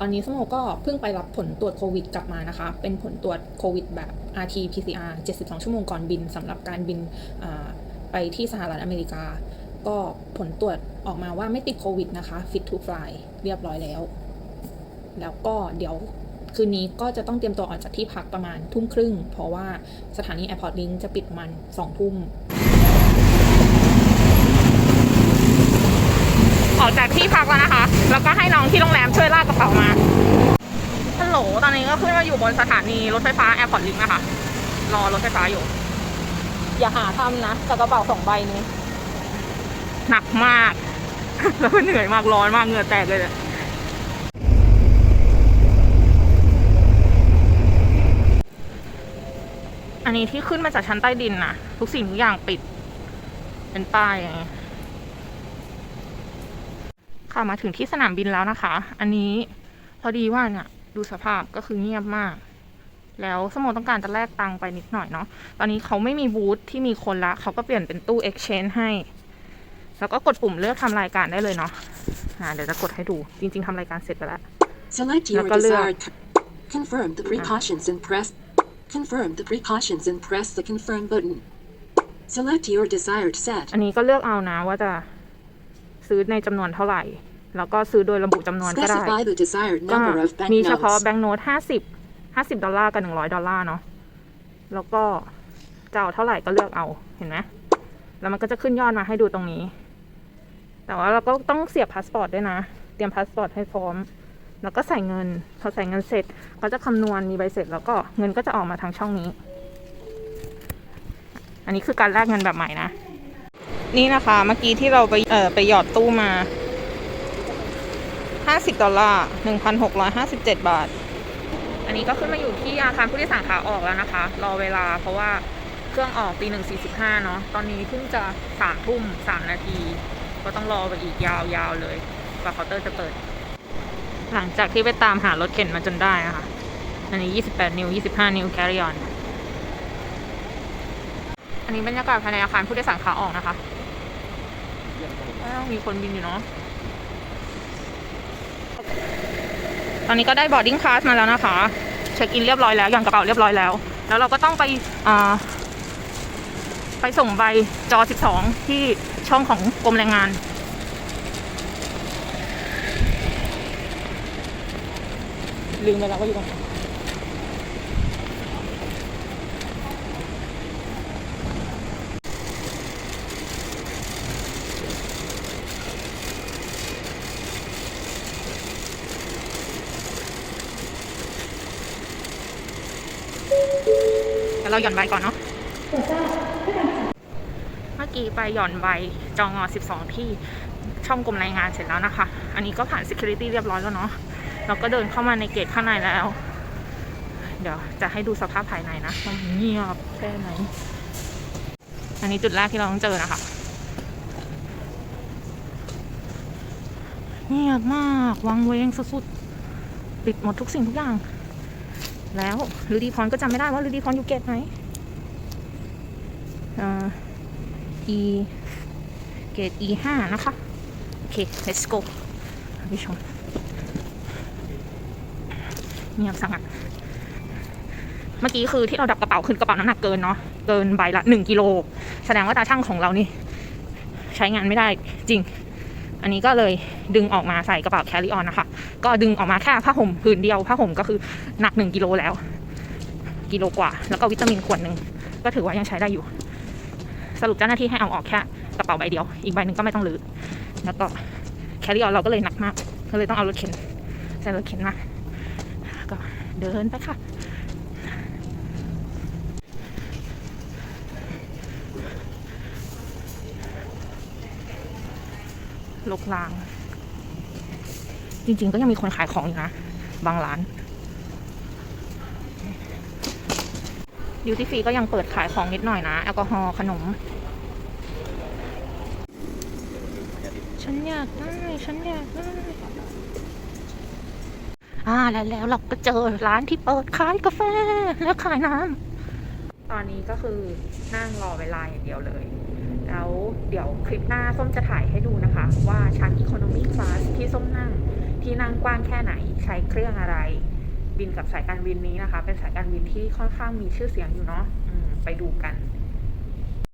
ตอนนี้สโมก็เพิ่งไปรับผลตรวจโควิดกลับมานะคะ เป็นผลตรวจโควิดแบบ rt pcr 72 ชั่วโมงก่อนบินสำหรับการบินไปที่สหรัฐอเมริกา ก็ผลตรวจออกมาว่าไม่ติดโควิดนะคะ fit to fly เรียบร้อยแล้ว แล้วก็เดี๋ยวคืนนี้ก็จะต้องเตรียมตัวออกจากที่พักประมาณทุ่มครึ่ง เพราะว่าสถานี Airport Link จะปิดมันสองทุ่ม ออกจากที่พักแล้วนะคะ แล้วก็ให้น้องที่โรงแรมช่วยลากกระเป๋ามา ฮัลโ็ขึ้นมาอยู่บนสถานีรถไฟฟ้าแอร์พอร์ตลิงนะคะ รอรถไฟฟ้าอยู่ อย่าหาทำนะกับกระเป๋าสองใบนี้ หนักมาก แล้วก็เหนื่อยมากร้อนมากเหงื่อแตกเลยเนี่ยอันนี้ที่ขึ้นมาจากชั้นใต้ดินนะทุกสิ่งทุกอย่างปิด เป็นป้ายอย่างนี้ค่ะมาถึงที่สนามบินแล้วนะคะ อันนี้พอดีว่าเนี่ย ดูสภาพก็คือเงียบมาก แล้วสโมต้องการจะแลกตังค์ไปนิดหน่อยเนาะ ตอนนี้เขาไม่มีบูธที่มีคนละ เขาก็เปลี่ยนเป็นตู้ exchange ให้ แล้วก็กดปุ่มเลือกทำรายการได้เลยเนาะอ่าเดี๋ยวจะกดให้ดู จริง ๆทำรายการเสร็จไปแล้ว Select your Nakaluwa. desired. co- Confirm the precautions and press. Confirm the precautions and press the confirm button. Select your desired set. อันนี้ก็เลือกเอานะว่าจะซื้อในจำนวนเท่าไหร่ แล้วก็ซื้อโดยระบุจำนวนก็ได้ Specify the desired ก็ number of มีเฉพาะ banknotes. แบงก์โน้ตห้าสิบห้าสิบดอลลาร์กับหนึ่งร้อยดอลลาร์เนาะ แล้วก็จะเอาเท่าไหร่ก็เลือกเอา เห็นไหมแล้วมันก็จะขึ้นยอดมาให้ดูตรงนี้ แต่ว่าเราก็ต้องเสียบพาสปอร์ตด้วยนะ เตรียมพาสปอร์ตให้พร้อม แล้วก็ใส่เงิน พอใส่เงินเสร็จเขาจะคำนวณมีใบเสร็จ แล้วก็เงินก็จะออกมาทางช่องนี้ อันนี้คือการแลกเงินแบบใหม่นะ นี่นะคะ เมื่อกี้ที่เราไปเอ่อไปหยอดตู้มา 50 ดอลลาร์ 1,657 บาท อันนี้ก็ขึ้นมาอยู่ที่อาคารผู้โดยสารขาออกแล้วนะคะ รอเวลาเพราะว่าเครื่องออกตีหนึ่งสี่สิบห้าเนาะ ตอนนี้เพิ่งจะสามทุ่มสามนาที ก็ต้องรอไปอีกยาวๆเลยกว่าเคาน์เตอร์จะเปิด หลังจากที่ไปตามหารถเข็นมาจนได้นะคะ อันนี้ 28 นิ้ว 25 นิ้ว carry on อันนี้บรรยากาศภายในอาคารผู้โดยสารขาออกนะคะอ้ามีคนบินอยู่เนาะ ตอนนี้ก็ได้บอร์ดิ้งคลาสมาแล้วนะคะ เช็คอินเรียบร้อยแล้วหย่อนกระเป๋าเรียบร้อยแล้ว แล้วเราก็ต้องไปไปส่งใบจอ 12 ที่ช่องของกรมแรงงาน ลืมไปแล้วว่าอยู่ตรงไหน เราหย่อนใบก่อนเนาะเมื่อกี้ไปหย่อนใบจองอ12 ที่ช่องกรมแรงงานเสร็จแล้วนะคะ อันนี้ก็ผ่าน security เรียบร้อยแล้วเนาะเราก็เดินเข้ามาในเกตข้างในแล้ว เดี๋ยวจะให้ดูสภาพภายในนะมันเงียบแค่ไหน อันนี้จุดแรกที่เราต้องเจอนะคะเงียบมาก วังเวงสุดๆ ปิดหมดทุกสิ่งทุกอย่าง แล้วฤดีพรก็จำไม่ได้ว่าฤดีพรอยู่เกตไหนอ่า e เกต e ห้านะคะ โอเค let's go ท่ชมเงียบสังัดเมื่อกี้คือที่เราดับกระเป๋าคือกระเป๋าน้ำหนักเกินเนาะเกินใบละหนึ่งกิโล แสดงว่าตาช่างของเรานี่ ใช้งานไม่ได้จริง อันนี้ก็เลยดึงออกมาใส่กระเป๋าแคริออนนะคะ ก็ดึงออกมาแค่ผ้าห่มผืนเดียวผ้าห่มก็คือหนักหนึ่งกิโลแล้ว กิโลกว่า แล้วก็วิตามินขวดหนึ่งก็ถือว่ายังใช้ได้อยู่ สรุปเจ้าหน้าที่ให้เอาออกแค่กระเป๋าใบเดียว อีกใบหนึ่งก็ไม่ต้องรื้อแล้วก็แคริออนเราก็เลยหนักมากก็เลยต้องเอารถเข็นใส่รถเข็นมาก็เดินไปค่ะ ลกลาง จริง ๆ ก็ยังมีคนขายของอยู่นะ บางร้านดิวตี้ฟรีก็ยังเปิดขายของนิดหน่อยนะ แอลกอฮอล์ขนม ฉันอยากได้ ฉันอยากได้ อ่าแล้วแล้วเราก็เจอร้านที่เปิดขายกาแฟและขายน้ำตอนนี้ก็คือนั่งรอเวลาอย่างเดียวเลย แล้วเดี๋ยวคลิปหน้าส้มจะถ่ายให้ดูนะคะ ว่าชั้น Economy Class ที่ส้มนั่งที่นั่งกว้างแค่ไหนใช้เครื่องอะไร บินกับสายการบินนี้นะคะ เป็นสายการบินที่ค่อนข้างมีชื่อเสียงอยู่เนาะไปดูกัน